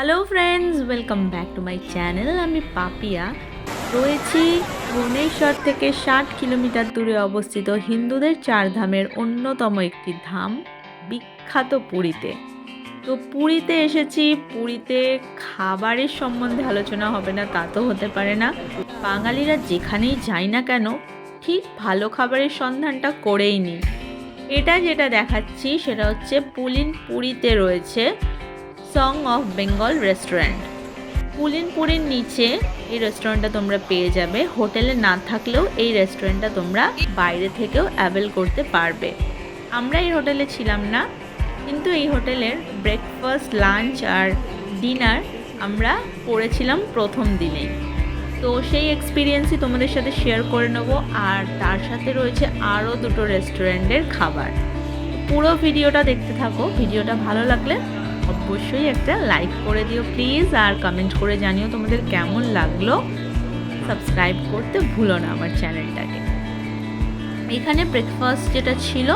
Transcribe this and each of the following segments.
Hello friends welcome back to my channel আমি পাপিয়া। রয়েছি ভুবনেশ্বর থেকে ষাট কিলোমিটার দূরে অবস্থিত হিন্দুদের চার ধামের অন্যতম একটি ধাম, বিখ্যাত পুরীতে। তো পুরীতে এসেছি। পুরীতে খাবারের সম্বন্ধে আলোচনা হবে না, তা তো হতে পারে না। বাঙালিরা যেখানেই যায় না কেন, ঠিক ভালো খাবারের সন্ধানটা করেই নি এটা যেটা দেখাচ্ছি, সেটা হচ্ছে পুলিন পুরীতে রয়েছে সং অফ বেঙ্গল রেস্টুরেন্ট পুলিনপুরের নিচে এই রেস্টুরেন্টটা তোমরা পেয়ে যাবে। হোটেলে না থাকলেও এই রেস্টুরেন্টটা তোমরা বাইরে থেকেও অ্যাভেল করতে পারবে। আমরা এই হোটেলে ছিলাম না, কিন্তু এই হোটেলের ব্রেকফাস্ট লাঞ্চ আর ডিনার আমরা করেছিলাম প্রথম দিনে। তো সেই এক্সপিরিয়েন্সই তোমাদের সাথে শেয়ার করে নেব, আর তার সাথে রয়েছে আরও দুটো রেস্টুরেন্টের খাবার। পুরো ভিডিওটা দেখতে থাকো ভিডিওটা ভালো লাগলে অবশ্যই একটা লাইক করে দিও প্লিজ আর কমেন্ট করে জানিও তোমাদের কেমন লাগল। সাবস্ক্রাইব করতে ভুলো না আমার চ্যানেলটাকে এখানে ব্রেকফাস্ট যেটা ছিল,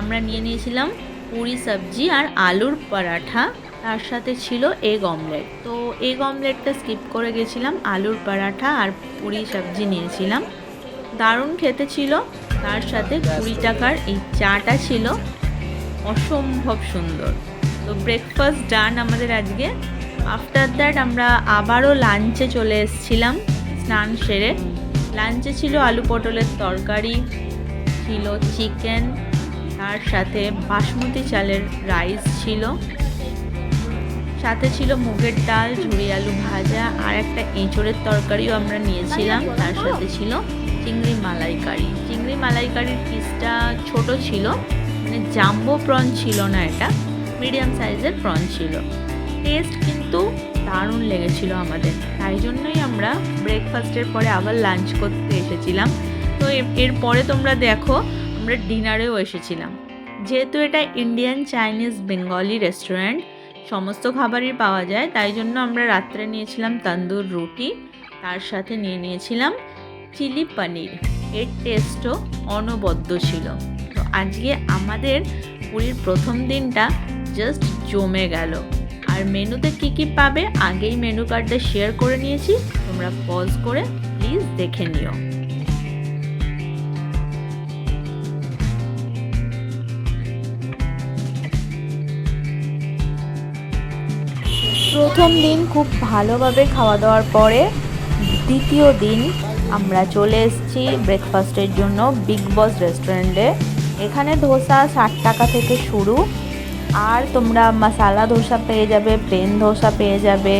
আমরা নিয়ে নিয়েছিলাম পুরি, সবজি আর আলুর পরাঠা। তার সাথে ছিল এগ অমলেট তো এগ অমলেটটা স্কিপ করে গেছিলাম, আলুর পরাঠা আর পুরি, সবজি নিয়েছিলাম। দারুণ খেতে ছিল। তার সাথে কুড়ি টাকার এই চাটা ছিল। অসম্ভব সুন্দর। তো ব্রেকফাস্ট ডান আমাদের আজকে। আফটার দ্যাট আমরা আবারও লাঞ্চে চলে এসেছিলাম স্নান সেরে। লাঞ্চে ছিল আলু পটলের তরকারি, ছিল চিকেন তার সাথে বাসমতি চালের রাইস ছিল। সাথে ছিল মুগের ডাল ঝুড়ি আলু ভাজা, আর একটা এঁচড়ের তরকারিও আমরা নিয়েছিলাম, তার সাথে ছিল চিংড়ি মালাইকারি। চিংড়ি মালাইকারির পিসটা ছোট ছিল মানে জাম্বো প্রন ছিল না এটা। মিডিয়াম সাইজের প্রন ছিল। টেস্ট কিন্তু দারুণ লেগেছিল আমাদের। তাই জন্যই আমরা ব্রেকফাস্টের পরে আবার লাঞ্চ করতে এসেছিলাম। তো এরপরে তোমরা দেখো, আমরা ডিনারেও এসেছিলাম। যেহেতু এটা ইন্ডিয়ান চাইনিজ বেঙ্গলি রেস্টুরেন্ট সমস্ত খাবারই পাওয়া যায়, তাই জন্য আমরা রাত্রে নিয়েছিলাম তন্দুর রুটি তার সাথে নিয়ে নিয়েছিলাম চিলি পনির এর টেস্টও অনবদ্য ছিল। তো আজকে আমাদের পুরীর প্রথম দিনটা জাস্ট জমে গেল। আর মেনুতে কি কি পাবে আগেই মেনু কার্ডটা শেয়ার করে নিয়েছি। তোমরা পজ করে প্লিজ দেখে নিও। প্রথম দিন খুব ভালোভাবে খাওয়া দাওয়ার পরে দ্বিতীয় দিন আমরা চলে এসেছি ব্রেকফাস্টের জন্য বিগ বস রেস্টুরেন্টে এখানে ধোসা ষাট টাকা থেকে শুরু। আর তোমরা মশালা ধোসা পেয়ে যাবে, প্লেন ধোসা পেয়ে যাবে।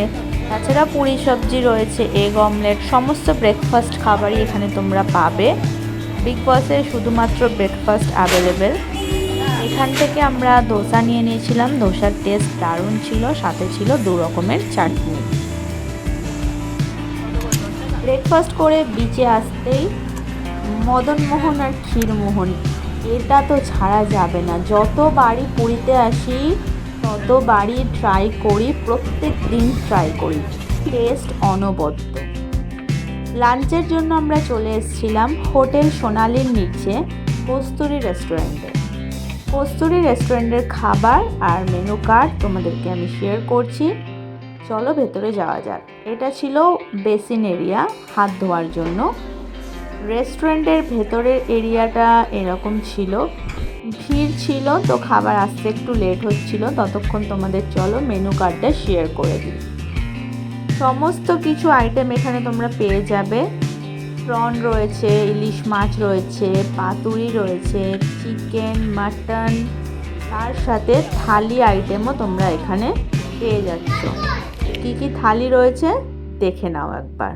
তাছাড়া পুরি সবজি রয়েছে, এগ অমলেট, সমস্ত ব্রেকফাস্ট খাবারই এখানে তোমরা পাবে। বিগ বসে শুধুমাত্র ব্রেকফাস্ট অ্যাভেলেবেল এখান থেকে আমরা দোসা নিয়ে নিয়েছিলাম। ধোসার টেস্ট দারুণ ছিল, সাথে ছিল দু রকমের চাটনি। ব্রেকফাস্ট করে বিচে আসতেই মদনমোহন আর ক্ষীরমোহন এটা তো ছাড়া যাবে না। যত বাড়ি পুরীতে আসি, তত বাড়ি ট্রাই করি, প্রত্যেক দিন ট্রাই করি। টেস্ট অনবদ্য। লাঞ্চের জন্য আমরা চলে এসেছিলাম হোটেল সোনালির নিচে, কস্তুরি রেস্টুরেন্টে। কস্তুরি রেস্টুরেন্টের খাবার আর মেনু কার্ড তোমাদেরকে আমি শেয়ার করছি। চলো ভেতরে যাওয়া যাক। এটা ছিল বেসিন এরিয়া হাত ধোয়ার জন্য। রেস্টুরেন্টের ভেতরের এরিয়াটা এরকম ছিল। ভিড় ছিল তো খাবার আসতে একটু লেট হচ্ছিল। ততক্ষণ তোমাদের চলো মেনু কার্ডটা শেয়ার করে দিই। সমস্ত কিছু আইটেম এখানে তোমরা পেয়ে যাবে। প্রন রয়েছে, ইলিশ মাছ রয়েছে, পাতুরি রয়েছে, চিকেন, মাটন। তার সাথে থালি আইটেমও তোমরা এখানে পেয়ে যাচ্ছ। কী কী থালি রয়েছে দেখে নাও একবার।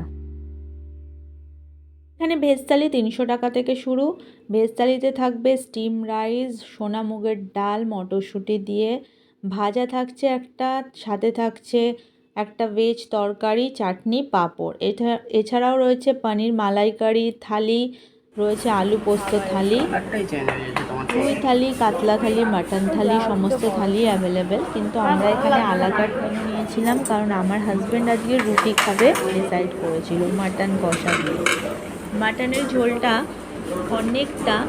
এখানে ভেজ থালি তিনশো টাকা থেকে শুরু। ভেজ থালিতে থাকবে স্টিম রাইস সোনা মুগের ডাল, মটরশুঁটি দিয়ে। ভাজা থাকছে একটা, সাথে থাকছে একটা ভেজ তরকারি, চাটনি, পাঁপড়। এটা এছাড়াও রয়েছে পনির মালাইকারি থালি, রয়েছে আলু পোস্ত থালি। রুই থালি, কাতলা থালি, মাটন থালি, সমস্ত থালি অ্যাভেলেবেল কিন্তু আমরা এখানে আলাকাট মেনু নিয়েছিলাম, কারণ আমার হাজব্যান্ড আজকে রুটি খাবে ডিসাইড করেছিল, মাটন কষা দিয়ে। মাটনের ঝোলটা অনেকটা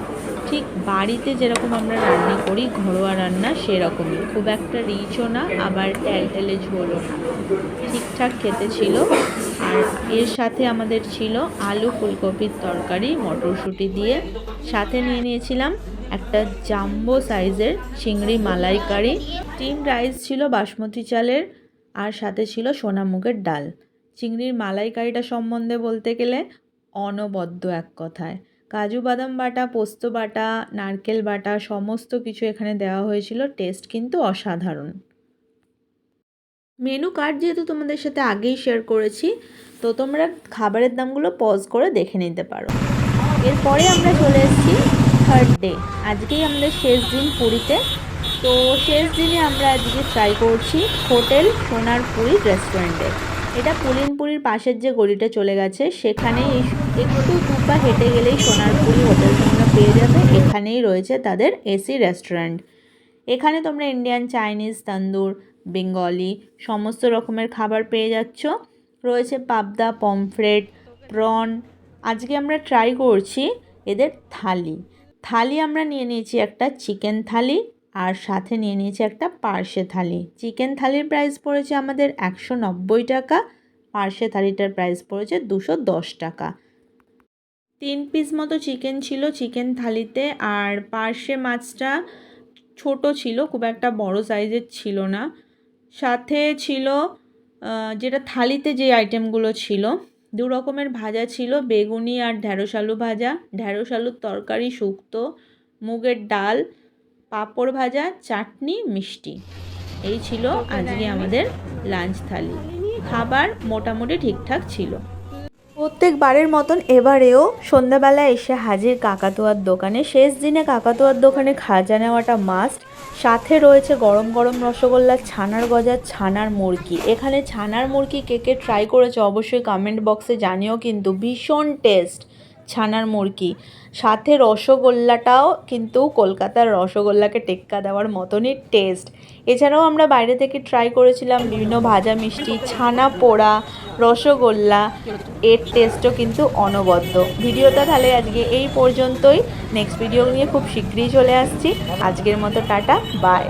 ঠিক বাড়িতে যেরকম আমরা রান্না করি, ঘরোয়া রান্না সেরকমই। খুব একটা রিচও না, আবার টেলটেলে ঝোলও না। ঠিকঠাক খেতে ছিল। আর এর সাথে আমাদের ছিল আলু ফুলকপির তরকারি, মটরশুঁটি দিয়ে। সাথে নিয়ে নিয়েছিলাম একটা জাম্বো সাইজের চিংড়ি মালাইকারি। স্টিম রাইস ছিল বাসমতি চালের, আর সাথে ছিল সোনামুগের ডাল। চিংড়ির মালাইকারিটা সম্বন্ধে বলতে গেলে অনবদ্য এক কথায়। কাজু বাদাম বাটা, পোস্ত বাটা, নারকেল বাটা, সমস্ত কিছু এখানে দেওয়া হয়েছিল। টেস্ট কিন্তু অসাধারণ। মেনু কার্ড যেহেতু তোমাদের সাথে আগেই শেয়ার করেছি, তো তোমরা খাবারের দামগুলো পজ করে দেখে নিতে পারো। এরপরে আমরা চলে এসেছি থার্ড ডে আজকেই আমাদের শেষ দিন পুরীতে। তো শেষ দিনে আমরা আজকে ট্রাই করছি হোটেল সোনার পুরী রেস্টুরেন্টে এটা পুলিনপুরির পাশের যে গলিটা চলে গেছে সেখানে একটু দুপা হেঁটে গেলেই সোনারপুরি হোটেল তোমরা পেয়ে যাবে। এখানেই রয়েছে তাদের এসি রেস্টুরেন্ট এখানে তোমরা ইন্ডিয়ান চাইনিজ তন্দুর বেঙ্গলি সমস্ত রকমের খাবার পেয়ে যাচ্ছ। রয়েছে পাবদা পমফ্রেট প্রন আজকে আমরা ট্রাই করছি এদের থালি। থালি আমরা নিয়ে নিয়েছি একটা চিকেন থালি। আর সাথে নিয়ে নিয়েছি একটা পার্শে থালি। চিকেন থালির প্রাইস পড়েছে আমাদের একশো নব্বই টাকা, পার্শে থালিটার প্রাইস পড়েছে দুশো দশ টাকা। তিন পিস মতো চিকেন ছিল চিকেন থালিতে, আর পার্শে মাছটা ছোট ছিল, খুব একটা বড় সাইজের ছিল না। সাথে ছিল যেটা থালিতে যে আইটেমগুলো ছিল, দু রকমের ভাজা ছিল, বেগুনি আর ঢ্যাঁড়স আলু ভাজা। ঢ্যাঁড়স আলুর তরকারি শুক্তো, মুগের ডাল পাঁপড় ভাজা চাটনি মিষ্টি। এই ছিল আজকে আমাদের লাঞ্চ থালি। খাবার মোটামুটি ঠিকঠাক ছিল। প্রত্যেকবারের মতন এবারেও সন্ধ্যাবেলায় এসে হাজির কাকাতুয়ার দোকানে শেষ দিনে কাকাতুয়ার দোকানে খাজা নেওয়াটা মাস্ট সাথে রয়েছে গরম গরম রসগোল্লা ছানার গজা ছানার মুরগি। এখানে ছানার মুরগি কে কে ট্রাই করেছে অবশ্যই কমেন্ট বক্সে জানিও কিন্তু ভীষণ টেস্ট ছানার মুরগি। সাথে রসগোল্লাটাও কিন্তু কলকাতার রসগোল্লাকে টেক্কা দেওয়ার মতনই টেস্ট এছাড়াও আমরা বাইরে থেকে ট্রাই করেছিলাম বিভিন্ন ভাজা মিষ্টি, ছানা পোড়া, রসগোল্লা। এর টেস্টও কিন্তু অনবদ্য। ভিডিওটা তাহলে আজকে এই পর্যন্তই। নেক্সট ভিডিও নিয়ে খুব শীঘ্রই চলে আসছি। আজকের মতো টাটা বাই